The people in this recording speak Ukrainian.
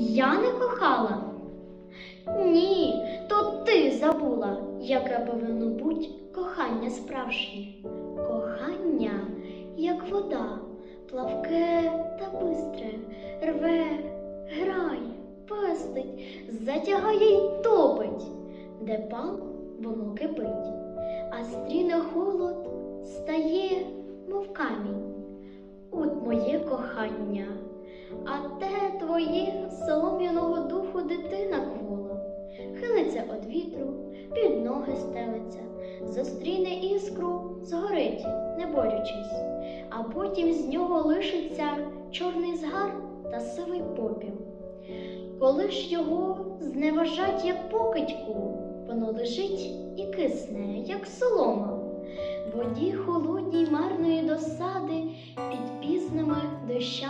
Я не кохала? Ні, то ти забула, яке повинно бути кохання справжнє. Кохання, як вода, плавке та бистре, рве, грає, пестить, затягає й топить, де пал воно кипить, а стріне холод стає, мов камінь. От моє кохання, а те твоє солом'яного духу дитина квола, хилиться од вітру, під ноги стелиться, зустріне іскру, згорить, не борючись, а потім з нього лишиться чорний згар та сивий попіл. Коли ж його зневажать, як покидьку, воно лежить і кисне, як солома, воді холодній марної досади під пізними дощами.